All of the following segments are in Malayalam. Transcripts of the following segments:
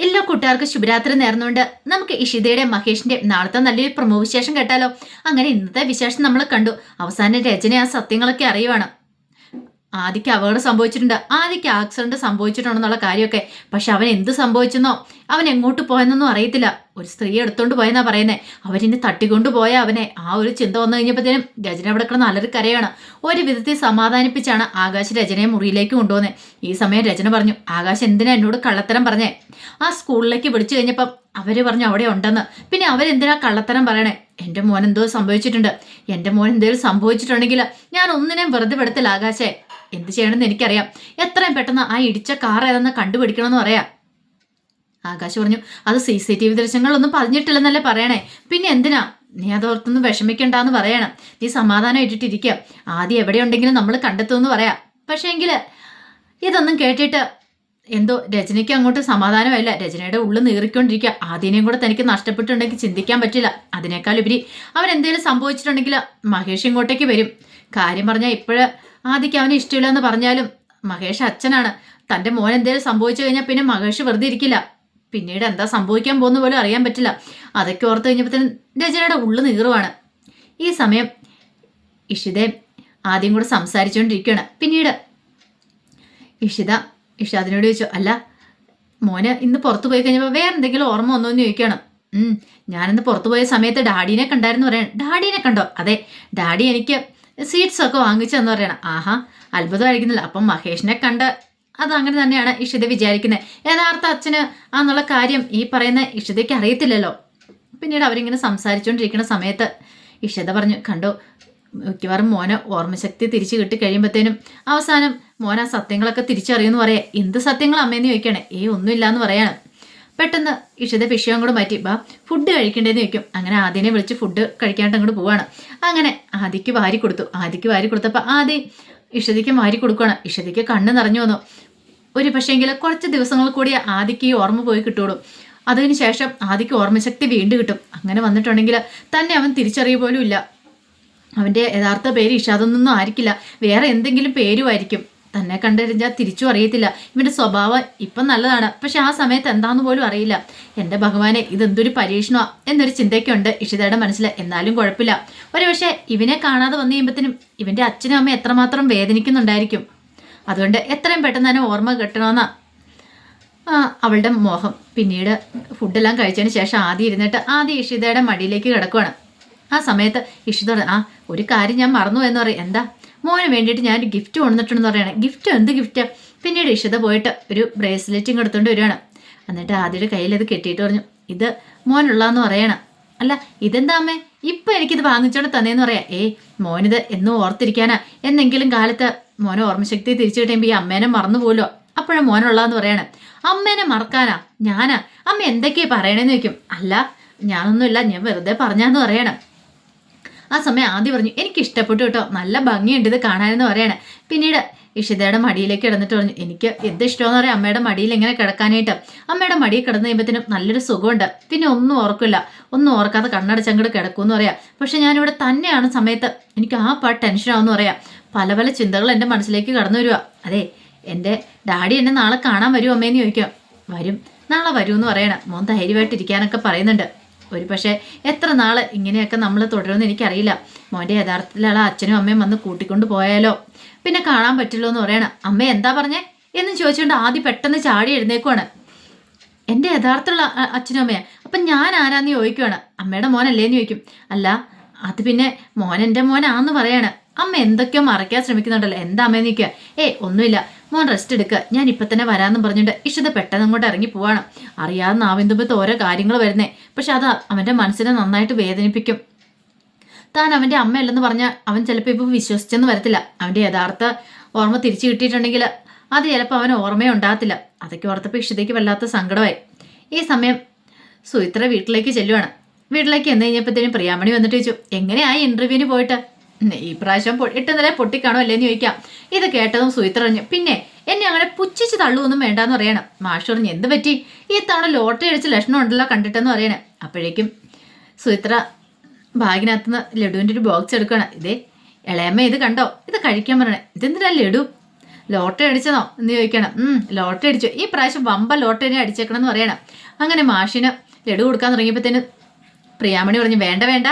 എല്ലാ കൂട്ടുകാർക്കും ശുഭരാത്രി നേർന്നുകൊണ്ട് നമുക്ക് ഇഷിതയുടെ മഹേഷിന്റെ നാളത്തെ നല്ലൊരു പ്രമോ വിശേഷം കേട്ടാലോ. അങ്ങനെ ഇന്നത്തെ വിശേഷം നമ്മൾ കണ്ടു. അവസാനം രചന ആ സത്യങ്ങളൊക്കെ അറിയുവാണ്. ആദിക്ക് അപകടം സംഭവിച്ചിട്ടുണ്ട്. ആദിക്ക് ആക്സിഡന്റ് സംഭവിച്ചിട്ടുണ്ടെന്നുള്ള കാര്യമൊക്കെ. പക്ഷെ അവൻ എന്ത് സംഭവിച്ചെന്നോ? അവൻ എങ്ങോട്ട് പോയെന്നൊന്നും അറിയത്തില്ല. ഒരു സ്ത്രീ എടുത്തോണ്ട് പോയെന്നാ പറയുന്നത് അവരിനെ തട്ടിക്കൊണ്ട് പോയ അവനെ. ആ ഒരു ചിന്ത വന്നു കഴിഞ്ഞപ്പോഴത്തേനും രചന അവിടെ കിടന്ന് നല്ലൊരു കരയാണ്. ഒരു വിധത്തിൽ സമാധാനിപ്പിച്ചാണ് ആകാശ് രചനയെ മുറിയിലേക്ക് കൊണ്ടുപോകുന്നത് ഈ സമയം രചന പറഞ്ഞു ആകാശ് എന്തിനാ എന്നോട് കള്ളത്തരം പറഞ്ഞേ? ആ സ്കൂളിലേക്ക് വിളിച്ചു കഴിഞ്ഞപ്പം അവർ പറഞ്ഞു അവിടെ ഉണ്ടെന്ന്. പിന്നെ അവരെന്തിനാ കള്ളത്തരം പറയണേ? എന്റെ മോൻ എന്തോ സംഭവിച്ചിട്ടുണ്ട്. എന്റെ മോൻ എന്തെങ്കിലും സംഭവിച്ചിട്ടുണ്ടെങ്കിൽ ഞാൻ ഒന്നിനെയും വെറുതെ പെടുത്തില്ല ആകാശേ. എന്ത് ചെയ്യണമെന്ന് എനിക്കറിയാം. എത്രയും പെട്ടെന്ന് ആ ഇടിച്ച കാർ ഏതെന്ന് കണ്ടുപിടിക്കണമെന്ന് പറയാം. ആകാശ് പറഞ്ഞു അത് സി സി ടി വി ദൃശ്യങ്ങളൊന്നും പതിഞ്ഞിട്ടില്ലെന്നല്ലേ പറയണേ. പിന്നെ എന്തിനാ? നീ അതോർത്തൊന്നും വിഷമിക്കണ്ടെന്ന് പറയണം. നീ സമാധാനം ഇട്ടിട്ടിരിക്കുക. ആദ്യം എവിടെയുണ്ടെങ്കിലും നമ്മൾ കണ്ടെത്തുമെന്ന് പറയാം. പക്ഷേ എങ്കിൽ ഇതൊന്നും കേട്ടിട്ട് എന്തോ രചനയ്ക്ക് അങ്ങോട്ട് സമാധാനമല്ല രചനയുടെ ഉള്ളിൽ നീറിക്കൊണ്ടിരിക്കുക. ആദ്യനെയും കൂടെ തനിക്ക് നഷ്ടപ്പെട്ടിട്ടുണ്ടെങ്കിൽ ചിന്തിക്കാൻ പറ്റില്ല. അതിനേക്കാൾ ഉപരി അവൻ എന്തെങ്കിലും സംഭവിച്ചിട്ടുണ്ടെങ്കിൽ മഹേഷ് ഇങ്ങോട്ടേക്ക് വരും. കാര്യം പറഞ്ഞാൽ ഇപ്പോഴ് ആദിക്ക് അവന് ഇഷ്ടമില്ല എന്ന് പറഞ്ഞാലും മഹേഷ് അച്ഛനാണ്. തന്റെ മോൻ എന്തെങ്കിലും സംഭവിച്ചു കഴിഞ്ഞാൽ പിന്നെ മഹേഷ് വെറുതെ ഇരിക്കില്ല. പിന്നീട് എന്താ സംഭവിക്കാൻ പോകുന്ന പോലും അറിയാൻ പറ്റില്ല. അതൊക്കെ ഓർത്ത് കഴിഞ്ഞപ്പോഴത്തേനും രചനയുടെ ഉള്ളു നീറുവാണ്. ഈ സമയം ഇഷിത ആദ്യം കൂടെ സംസാരിച്ചുകൊണ്ടിരിക്കുകയാണ് പിന്നീട് ഇഷിത ഇഷാദിനോട് ചോദിച്ചു അല്ല മോന് ഇന്ന് പുറത്തു പോയി കഴിഞ്ഞപ്പോൾ വേറെ എന്തെങ്കിലും ഓർമ്മ വന്നോ എന്ന് ചോദിക്കണം ഞാനിന്ന് പുറത്തു പോയ സമയത്ത് ഡാഡീനെ കണ്ടായിരുന്നു പറയാൻ. ഡാഡീനെ കണ്ടോ? അതെ ഡാഡി എനിക്ക് സ്വീറ്റ്സ് ഒക്കെ വാങ്ങിച്ചെന്ന് പറയണം. ആഹാ അത്ഭുതമായിരിക്കുന്നില്ല. അപ്പം മഹേഷിനെ കണ്ട് അത് അങ്ങനെ തന്നെയാണ് ഇഷിത വിചാരിക്കുന്നത് യഥാർത്ഥ അച്ഛന് എന്നുള്ള കാര്യം ഈ പറയുന്ന ഇഷിതയ്ക്ക് അറിയത്തില്ലല്ലോ. പിന്നീട് അവരിങ്ങനെ സംസാരിച്ചുകൊണ്ടിരിക്കുന്ന സമയത്ത് ഇഷിത പറഞ്ഞു കണ്ടോ മിക്കവാറും മോനെ ഓർമ്മശക്തി തിരിച്ചു കിട്ടി കഴിയുമ്പോഴത്തേനും അവസാനം മോനാ സത്യങ്ങളൊക്കെ തിരിച്ചറിയുമെന്ന് പറയാം. എന്ത് സത്യങ്ങൾ അമ്മയെന്ന് ചോദിക്കണേ? ഏ ഒന്നുമില്ല എന്ന് പറയാണ്. പെട്ടെന്ന് ഇഷിത വിഷയം കൂടെ മാറ്റി. ബാ ഫുഡ് കഴിക്കേണ്ടതെന്ന് വെക്കും അങ്ങനെ ആദ്യനെ വിളിച്ച് ഫുഡ് കഴിക്കാണ്ട് അങ്ങോട്ട് പോവാണ്. അങ്ങനെ ആദിക്ക് വാരി കൊടുത്തു. ആദിക്ക് വാരി കൊടുത്തപ്പോൾ ആദ്യം ഇഷതിക്ക് വാരി കൊടുക്കുകയാണ് ഇഷതിക്ക് കണ്ണ് നിറഞ്ഞു വന്നു. ഒരു പക്ഷേങ്കിൽ കുറച്ച് ദിവസങ്ങൾ കൂടി ആദിക്ക് ഈ ഓർമ്മ പോയി കിട്ടുള്ളൂ. അതിന് ശേഷം ആദിക്ക് ഓർമ്മശക്തി വീണ്ടും കിട്ടും. അങ്ങനെ വന്നിട്ടുണ്ടെങ്കിൽ തന്നെ അവൻ തിരിച്ചറിയ പോലും ഇല്ല. അവന്റെ യഥാർത്ഥ പേര് ഇഷാദൊന്നും ആയിരിക്കില്ല. വേറെ എന്തെങ്കിലും പേരുമായിരിക്കും. തന്നെ കണ്ടുകഴിഞ്ഞാൽ തിരിച്ചു അറിയത്തില്ല. ഇവന്റെ സ്വഭാവം ഇപ്പം നല്ലതാണ്. പക്ഷെ ആ സമയത്ത് എന്താണെന്ന് പോലും അറിയില്ല. എന്റെ ഭഗവാനെ ഇതെന്തൊരു പരീക്ഷണമാ എന്നൊരു ചിന്തയ്ക്കുണ്ട് ഇഷിതയുടെ മനസ്സിൽ എന്നാലും കുഴപ്പമില്ല. ഒരു പക്ഷേ ഇവനെ കാണാതെ വന്നു കഴിയുമ്പോഴത്തേനും ഇവന്റെ അച്ഛനും അമ്മയും എത്രമാത്രം വേദനിക്കുന്നുണ്ടായിരിക്കും. അതുകൊണ്ട് എത്രയും പെട്ടെന്ന് തന്നെ ഓർമ്മ കിട്ടണമെന്നാ അവളുടെ മോഹം. പിന്നീട് ഫുഡെല്ലാം കഴിച്ചതിന് ശേഷം ആദ്യം ഇരുന്നിട്ട് ആദ്യം ഇഷിതയുടെ മടിയിലേക്ക് കിടക്കുവാണ്. ആ സമയത്ത് ഇഷിതോട് ആ ഒരു കാര്യം ഞാൻ മറന്നു എന്ന് പറയും. എന്താ? മോന് വേണ്ടിയിട്ട് ഞാൻ ഗിഫ്റ്റ് കൊണ്ടുവന്നിട്ടുണ്ടെന്ന് പറയണേ. ഗിഫ്റ്റ് എന്ത് ഗിഫ്റ്റ് പിന്നീട് ഇഷിത പോയിട്ട് ഒരു ബ്രേസ്ലെറ്റും കൊടുത്തുകൊണ്ട് വരികയാണ് എന്നിട്ട് ആദ്യയുടെ കയ്യിൽ അത് കെട്ടിയിട്ട് പറഞ്ഞു ഇത് മോനുള്ളതെന്ന് പറയണം. അല്ല ഇതെന്താ അമ്മേ? ഇപ്പം എനിക്കിത് വാങ്ങിച്ചോണ്ട് തന്നേന്ന് പറയാം. ഏയ് മോനിത് എന്നും ഓർത്തിരിക്കാനാ. എന്നെങ്കിലും കാലത്ത് മോനെ ഓർമ്മശക്തി തിരിച്ചു കിട്ടുമ്പോൾ ഈ അമ്മേനെ മറന്നു പോലോ അപ്പോഴും മോനുള്ളതെന്ന് പറയണം. അമ്മേനെ മറക്കാനാ? ഞാനാ? അമ്മ എന്തൊക്കെയാ പറയണേന്ന് ചോദിക്കും. അല്ല ഞാനൊന്നുമില്ല. ഞാൻ വെറുതെ പറഞ്ഞാന്ന് പറയണം. ആ സമയം ആദ്യം പറഞ്ഞു എനിക്ക് ഇഷ്ടപ്പെട്ടു കേട്ടോ നല്ല ഭംഗിയുണ്ട് ഇത് കാണാനെന്ന് പറയണേ. പിന്നീട് ഇഷിതയുടെ മടിയിലേക്ക് കിടന്നിട്ട് പറഞ്ഞു എനിക്ക് എന്ത് ഇഷ്ടമെന്ന് പറയാം അമ്മയുടെ മടിയിൽ ഇങ്ങനെ കിടക്കാനായിട്ട്. അമ്മയുടെ മടിയിൽ കിടന്ന് കഴിയുമ്പോഴത്തേനും നല്ലൊരു സുഖമുണ്ട്. പിന്നെ ഒന്നും ഓർക്കില്ല ഒന്നും ഓർക്കാതെ കണ്ണടച്ചങ്ങോട്ട് കിടക്കുമെന്ന് പറയാം. പക്ഷെ ഞാനിവിടെ തന്നെയാണ് സമയത്ത് എനിക്ക് ആ പാ ടെൻഷനാവെന്ന് പറയാം. പല പല ചിന്തകൾ എന്റെ മനസ്സിലേക്ക് കടന്നു വരിക അതെ എന്റെ ഡാഡി എന്നെ നാളെ കാണാൻ വരുമോ അമ്മേന്ന് ചോദിക്കാം. വരും നാളെ വരുമെന്ന് പറയണം. മോൻ ധൈര്യമായിട്ടിരിക്കാനൊക്കെ പറയുന്നുണ്ട്. ഒരു പക്ഷേ എത്ര നാൾ ഇങ്ങനെയൊക്കെ നമ്മൾ തുടരുമെന്ന് എനിക്കറിയില്ല. മോന്റെ യഥാർത്ഥത്തിലുള്ള അച്ഛനും അമ്മയും വന്ന് കൂട്ടിക്കൊണ്ട് പോയാലോ? പിന്നെ കാണാൻ പറ്റില്ലോ എന്ന് പറയണം. അമ്മ എന്താ പറഞ്ഞേ? എന്ന് ചോദിച്ചുകൊണ്ട് ആദ്യം പെട്ടെന്ന് ചാടി എഴുന്നേക്കുവാണ്. എന്റെ യഥാർത്ഥമുള്ള അച്ഛനും അമ്മയാണ് അപ്പം ഞാൻ ആരാന്ന് ചോദിക്കുവാണ്. അമ്മയുടെ മോനല്ലേന്ന് ചോദിക്കും. അല്ല അത് പിന്നെ മോൻ എന്റെ മോനാന്ന് പറയാണ്. അമ്മ എന്തൊക്കെയോ മറയ്ക്കാൻ ശ്രമിക്കുന്നുണ്ടല്ലോ. എന്താ അമ്മയെന്ന് നിൽക്കുക ഏയ് ഒന്നുമില്ല. മോൻ റെസ്റ്റ് എടുക്കുക ഞാൻ ഇപ്പം തന്നെ വരാമെന്നും പറഞ്ഞിട്ട് ഇഷ്ടത പെട്ടെന്ന് അങ്ങോട്ട് ഇറങ്ങി പോവാണ്. അറിയാതെ നാവിന്തുമ്പത്ത് ഓരോ കാര്യങ്ങൾ വരുന്നേ. പക്ഷെ അത് അവന്റെ മനസ്സിനെ നന്നായിട്ട് വേദനിപ്പിക്കും. താൻ അവന്റെ അമ്മയല്ലെന്ന് പറഞ്ഞാൽ അവൻ ചിലപ്പോൾ ഇപ്പോൾ വിശ്വസിച്ചെന്ന് വരത്തില്ല. അവന്റെ യഥാർത്ഥ ഓർമ്മ തിരിച്ചു കിട്ടിയിട്ടുണ്ടെങ്കിൽ അത് ചിലപ്പോൾ അവൻ ഓർമ്മയെ ഉണ്ടാകത്തില്ല. അതൊക്കെ ഓർത്തപ്പോൾ ഇഷ്ടതയ്ക്ക് വല്ലാത്ത സങ്കടമായി. ഈ സമയം സുയിത്ര വീട്ടിലേക്ക് ചെല്ലുവാണ്. വീട്ടിലേക്ക് എന്ന് കഴിഞ്ഞപ്പോഴത്തേനും പ്രിയാമണി വന്നിട്ട് ചോദിച്ചു എങ്ങനെയായി ഇന്റർവ്യൂവിന് പോയിട്ട്? ഈ പ്രാവശ്യം എട്ട് നില പൊട്ടിക്കാണോ അല്ലേന്ന് ചോദിക്കാം. ഇത് കേട്ടതും സുയിത്ര പറഞ്ഞു പിന്നെ എന്നെ അങ്ങനെ പുച്ഛിച്ച് തള്ളുവൊന്നും വേണ്ടാന്ന് പറയണം. മാഷറിഞ്ഞ് എന്ത് പറ്റി? ഈ തവണ ലോട്ടറി അടിച്ച ലക്ഷണം ഉണ്ടല്ലോ കണ്ടിട്ടെന്ന് പറയണേ. അപ്പോഴേക്കും സുയിത്ര ബാഗിനകത്ത് നിന്ന് ലഡുവിന്റെ ഒരു ബോക്സ് എടുക്കണം ഇതേ ഇളയമ്മ ഇത് കണ്ടോ? ഇത് കഴിക്കാൻ പറയണേ. ഇതെന്തിനാ ലഡു? ലോട്ടറി അടിച്ചതോ? എന്ന് ചോദിക്കണം. ലോട്ടറി അടിച്ചു. ഈ പ്രാവശ്യം വമ്പ ലോട്ടറി അടിച്ചേക്കണം എന്ന് പറയണം. അങ്ങനെ മാഷിന് ലഡു കൊടുക്കാൻ തുടങ്ങിയപ്പോഴത്തേന് പ്രിയാമണി പറഞ്ഞു വേണ്ട വേണ്ട.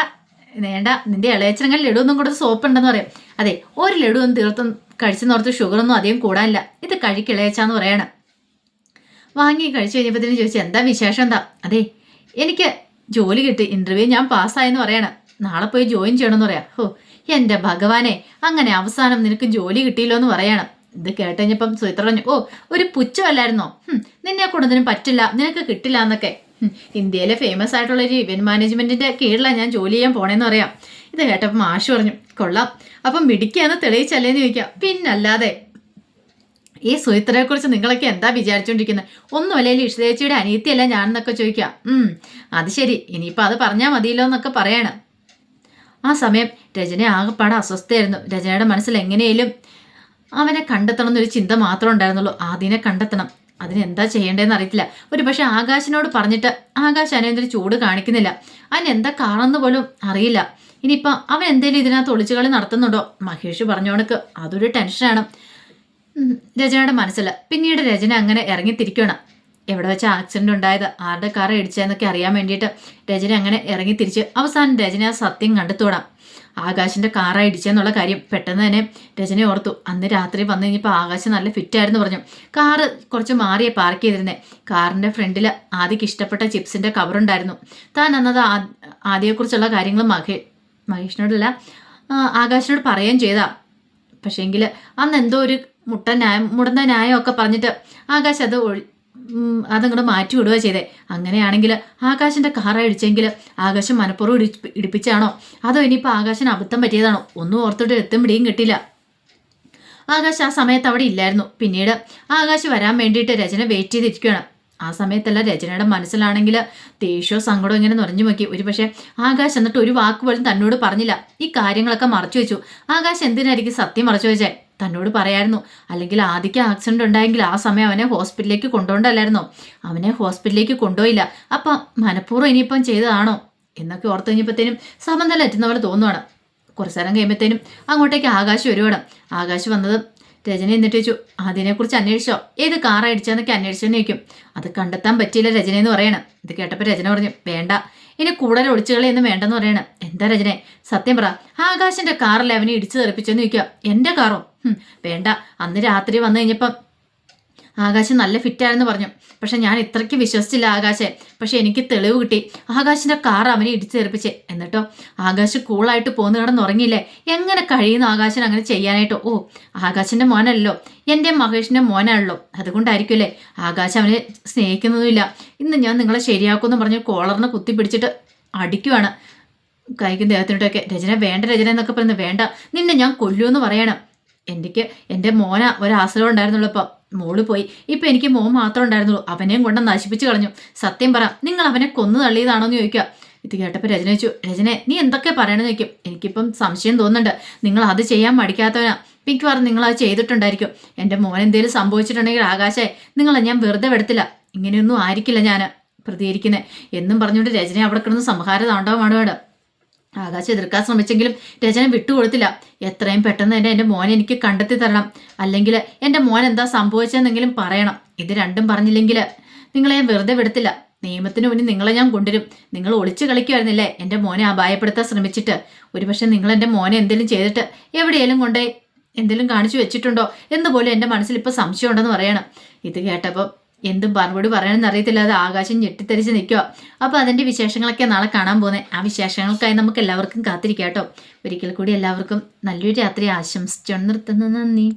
വേണ്ട നിന്റെ ഇളയച്ചനങ്ങൾ ലഡു ഒന്നും കൊടുത്ത് സോപ്പ് ഉണ്ടെന്ന് പറയും. അതെ ഒരു ലഡു ഒന്നും തീർത്തും ഷുഗർ ഷുഗറൊന്നും അധികം കൂടാനില്ല. ഇത് കഴിക്കിളയച്ചാന്ന് പറയണം. വാങ്ങി കഴിച്ചു കഴിഞ്ഞപ്പോഴത്തേനും ചോദിച്ചു എന്താ വിശേഷം എന്താ? അതെ എനിക്ക് ജോലി കിട്ടി ഇന്റർവ്യൂ ഞാൻ പാസ്സായെന്ന് പറയണം. നാളെ പോയി ജോയിൻ ചെയ്യണമെന്ന് പറയാം. ഓ എന്റെ ഭഗവാനെ അങ്ങനെ അവസാനം നിനക്ക് ജോലി കിട്ടിയില്ലോ എന്ന് പറയണം. ഇത് കേട്ടുകഴിഞ്ഞപ്പം സുഹിത്ര പറഞ്ഞു ഓ ഒരു പുച്ഛമല്ലായിരുന്നോ? നിന്നെ കൊണ്ടതിനും പറ്റില്ല നിനക്ക് കിട്ടില്ല എന്നൊക്കെ. ഇന്ത്യയിലെ ഫേമസ് ആയിട്ടുള്ള ഒരു ഇവന്റ് മാനേജ്മെന്റിന്റെ കീഴിലാണ് ഞാൻ ജോലി ചെയ്യാൻ പോണേന്ന് പറയാം ഇത് കേട്ടപ്പോൾ മാഷ് പറഞ്ഞു കൊള്ളാം. അപ്പം മിടിക്കാന്ന് തെളിയിച്ചല്ലേന്ന് ചോദിക്കാം. പിന്നല്ലാതെ ഈ സുഹിത്രയെ കുറിച്ച് നിങ്ങളൊക്കെ എന്താ വിചാരിച്ചോണ്ടിരിക്കുന്നത് ഒന്നുമല്ലേ ഇഷ്ടേച്ചിയുടെ അനിയത്തിയല്ല ഞാനെന്നൊക്കെ ഉം അത് ശരി. ഇനിയിപ്പോൾ അത് പറഞ്ഞാൽ മതിയല്ലോ എന്നൊക്കെ പറയണം. ആ സമയം രചന ആകെപ്പാടെ അസ്വസ്ഥയായിരുന്നു. രചനയുടെ മനസ്സിൽ എങ്ങനെയും അവനെ കണ്ടെത്തണം എന്നൊരു ചിന്ത മാത്രമേ ഉണ്ടായിരുന്നുള്ളൂ. ആദ്യനെ കണ്ടെത്തണം. അതിനെന്താ ചെയ്യേണ്ടതെന്ന് അറിയത്തില്ല. ഒരു പക്ഷെ ആകാശിനോട് പറഞ്ഞിട്ട് ആകാശ് അനേന്ദ്രി ചൂട് കാണിക്കുന്നില്ല. അതിനെന്താ കാണുന്ന പോലും അറിയില്ല. ഇനിയിപ്പം അവൻ എന്തേലും ഇതിനകത്ത് ഒളിച്ചുകളി നടത്തുന്നുണ്ടോ? മഹേഷ് പറഞ്ഞോണക്ക് അതൊരു ടെൻഷനാണ് രചനയുടെ മനസ്സിൽ പിന്നീട് രചന അങ്ങനെ ഇറങ്ങിത്തിരിക്കണം എവിടെ വെച്ച ആക്സിഡന്റ് ഉണ്ടായത്? ആരുടെ കാർ ഇടിച്ചതെന്നൊക്കെ അറിയാൻ വേണ്ടിയിട്ട് രജന അങ്ങനെ ഇറങ്ങി തിരിച്ച് അവസാനം രജന ആ സത്യം കണ്ടെത്തോടാം ആകാശിന്റെ കാറാ ഇടിച്ചെന്നുള്ള കാര്യം പെട്ടെന്ന് തന്നെ രജന ഓർത്തു. അന്ന് രാത്രി വന്നു കഴിഞ്ഞപ്പോൾ ആകാശം നല്ല ഫിറ്റായിരുന്നു പറഞ്ഞു. കാറ് കുറച്ച് മാറിയേ പാർക്ക് ചെയ്തിരുന്നേ. കാറിന്റെ ഫ്രണ്ടിൽ ആദ്യക്ക് ഇഷ്ടപ്പെട്ട ചിപ്സിന്റെ കവറുണ്ടായിരുന്നു താൻ അന്നത് ആദ്യയെക്കുറിച്ചുള്ള കാര്യങ്ങൾ മഹേ മഹേഷിനോടല്ല ആകാശിനോട് പറയുകയും ചെയ്താ. പക്ഷേങ്കിൽ അന്ന് എന്തോ ഒരു മുട്ട ന്യായം മുടന്ന ന്യായമൊക്കെ പറഞ്ഞിട്ട് ആകാശ് അത് അതങ്ങോട്ട് മാറ്റി വിടുക ചെയ്തേ. അങ്ങനെയാണെങ്കിൽ ആകാശിന്റെ കാറ ഇടിച്ചെങ്കിൽ ആകാശം മനഃപൂർവം ഇടിപ്പി- ഇടിപ്പിച്ചാണോ? അതോ ഇനിയിപ്പോൾ ആകാശിന് അബദ്ധം പറ്റിയതാണോ? ഒന്നും ഓർത്തിട്ട് എത്തും പിടിയും കിട്ടില്ല. ആകാശ് ആ സമയത്ത് അവിടെ ഇല്ലായിരുന്നു. പിന്നീട് ആകാശ് വരാൻ വേണ്ടിയിട്ട് രചന വെയിറ്റ് ചെയ്തിരിക്കുകയാണ് ആ സമയത്തല്ല രചനയുടെ മനസ്സിലാണെങ്കിൽ ദേഷ്യവും സങ്കടവും ഇങ്ങനെ നിറഞ്ഞു നോക്കി. ഒരു പക്ഷേ ആകാശ് എന്നിട്ട് ഒരു വാക്ക് പോലും തന്നോട് പറഞ്ഞില്ല. ഈ കാര്യങ്ങളൊക്കെ മറച്ചു വെച്ചു. ആകാശ് എന്തിനായിരിക്കും സത്യം മറച്ചു വെച്ചേ? തന്നോട് പറയായിരുന്നു. അല്ലെങ്കിൽ ആദ്യക്ക് ആക്സിഡന്റ് ഉണ്ടായെങ്കിൽ ആ സമയം അവനെ ഹോസ്പിറ്റലിലേക്ക് കൊണ്ടുപോകണ്ടല്ലായിരുന്നോ? അവനെ ഹോസ്പിറ്റലിലേക്ക് കൊണ്ടുപോയില്ല. അപ്പം മനഃപൂർവം ഇനിയിപ്പം ചെയ്തതാണോ? എന്നൊക്കെ ഓർത്ത് കഴിഞ്ഞപ്പോഴത്തേനും സമനില എത്തുന്ന പോലെ തോന്നുവാണ്. കുറച്ചു നേരം കഴിയുമ്പോഴത്തേനും അങ്ങോട്ടേക്ക് ആകാശ് വരുവാണ്. ആകാശ് വന്നത് രചന എന്നിട്ട് ചോദിച്ചു അതിനെക്കുറിച്ച് അന്വേഷിച്ചോ? ഏത് കാർ അടിച്ചെന്നൊക്കെ അന്വേഷിച്ചെന്ന് ചോദിക്കും. അത് കണ്ടെത്താൻ പറ്റിയില്ല രചന എന്ന് പറയണം. ഇത് കേട്ടപ്പോൾ രചന പറഞ്ഞു വേണ്ട. ഇനി കൂടുതൽ ഒളിച്ചുകളി ഒന്നും വേണ്ടെന്ന് പറയണം. എന്താ രചന സത്യം പറ. ആകാശിന്റെ കാറിൽ അവനെ ഇടിച്ചു തെറിപ്പിച്ചെന്ന് ചോദിക്കുക. എന്റെ കാറോ വേണ്ട. അന്ന് രാത്രി വന്നു കഴിഞ്ഞപ്പം ആകാശം നല്ല ഫിറ്റായെന്ന് പറഞ്ഞു. പക്ഷെ ഞാൻ ഇത്രയ്ക്ക് വിശ്വസിച്ചില്ല ആകാശെ. പക്ഷെ എനിക്ക് തെളിവ് കിട്ടി. ആകാശിന്റെ കാർ അവനെ ഇടിച്ചു തെറിപ്പിച്ചേ എന്നിട്ടോ? ആകാശ് കൂളായിട്ട് പോന്ന് കിടന്നുറങ്ങിയില്ലേ? എങ്ങനെ കഴിയുന്നു ആകാശൻ അങ്ങനെ ചെയ്യാനായിട്ടോ? ഓ ആകാശിന്റെ മോനല്ലോ എന്റെ മഹേഷിന്റെ മോനാണല്ലോ. അതുകൊണ്ടായിരിക്കുമല്ലേ? ആകാശ് അവനെ സ്നേഹിക്കുന്നതുമില്ല. ഇന്ന് ഞാൻ നിങ്ങളെ ശരിയാക്കുമെന്ന് പറഞ്ഞ് കോളറിനെ കുത്തി പിടിച്ചിട്ട് അടിക്കുവാണ്. കൈക്കും ദേഹത്തിനോട്ടൊക്കെ രചന വേണ്ട രചന എന്നൊക്കെ പറയുന്നത് വേണ്ട. നിന്നെ ഞാൻ കൊല്ലുമെന്ന് പറയണം. എനിക്ക് എന്റെ മോന ഒരാശ്രയം ഉണ്ടായിരുന്നുള്ളൂ ഇപ്പം മോൾ പോയി. ഇപ്പം എനിക്ക് മോൻ മാത്രം ഉണ്ടായിരുന്നുള്ളൂ. അവനെയും കൊണ്ട് നശിപ്പിച്ച് കളഞ്ഞു. സത്യം പറ നിങ്ങൾ അവനെ കൊന്നു തള്ളിയതാണോ എന്ന് ചോദിക്കുക. ഇത് കേട്ടപ്പോൾ രചന ചോദിച്ചു രചനെ നീ എന്തൊക്കെ പറയണമെന്ന് ചോദിക്കും. എനിക്കിപ്പം സംശയം തോന്നുന്നുണ്ട്. നിങ്ങൾ അത് ചെയ്യാൻ മടിക്കാത്തവനാ. മിക്കവാറും നിങ്ങൾ അത് ചെയ്തിട്ടുണ്ടായിരിക്കും. എന്റെ മോൻ എന്തെങ്കിലും സംഭവിച്ചിട്ടുണ്ടെങ്കിൽ ആകാശേ നിങ്ങളെ ഞാൻ വെറുതെ വിടത്തില്ല. ഇങ്ങനെയൊന്നും ആയിരിക്കില്ല ഞാൻ പ്രതികരിക്കുന്നത് എന്നും പറഞ്ഞുകൊണ്ട് രചന അവിടെ കിടന്ന് സംഹാര താണ്ടവമാണ് വേണ്ട ആകാശം എതിർക്കാൻ ശ്രമിച്ചെങ്കിലും രചന വിട്ടുകൊടുത്തില്ല. എത്രയും പെട്ടെന്ന് തന്നെ എന്റെ മോനെ എനിക്ക് കണ്ടെത്തി തരണം. അല്ലെങ്കിൽ എന്റെ മോൻ എന്താ സംഭവിച്ചതെന്നെങ്കിലും പറയണം. ഇത് രണ്ടും പറഞ്ഞില്ലെങ്കിൽ നിങ്ങളെ ഞാൻ വെറുതെ വിടത്തില്ല. നിയമത്തിന് മുന്നിൽ നിങ്ങളെ ഞാൻ കൊണ്ടുവരും. നിങ്ങൾ ഒളിച്ചു കളിക്കുമായിരുന്നില്ലേ? എന്റെ മോനെ അപായപ്പെടുത്താൻ ശ്രമിച്ചിട്ട്. ഒരുപക്ഷെ നിങ്ങൾ എന്റെ മോനെ എന്തെങ്കിലും ചെയ്തിട്ട് എവിടെയെങ്കിലും കൊണ്ടേ എന്തെങ്കിലും കാണിച്ചു വെച്ചിട്ടുണ്ടോ? എന്ന് പോലും എന്റെ മനസ്സിൽ ഇപ്പോൾ സംശയം ഉണ്ടെന്ന് പറയണം. ഇത് കേട്ടപ്പോൾ എന്തും മറുപടി പറയണമെന്ന് അറിയത്തില്ല അത് ആകാശം ഞെട്ടിത്തെറിച്ച് നിൽക്കുക അപ്പോൾ അതിന്റെ വിശേഷങ്ങളൊക്കെ നാളെ കാണാൻ പോകുന്നത് ആ വിശേഷങ്ങൾക്കായി നമുക്ക് എല്ലാവർക്കും കാത്തിരിക്കാം കേട്ടോ. ഒരിക്കൽ കൂടി എല്ലാവർക്കും നല്ലൊരു രാത്രി ആശംസിച്ചു നിർത്തുന്നു. നന്ദി.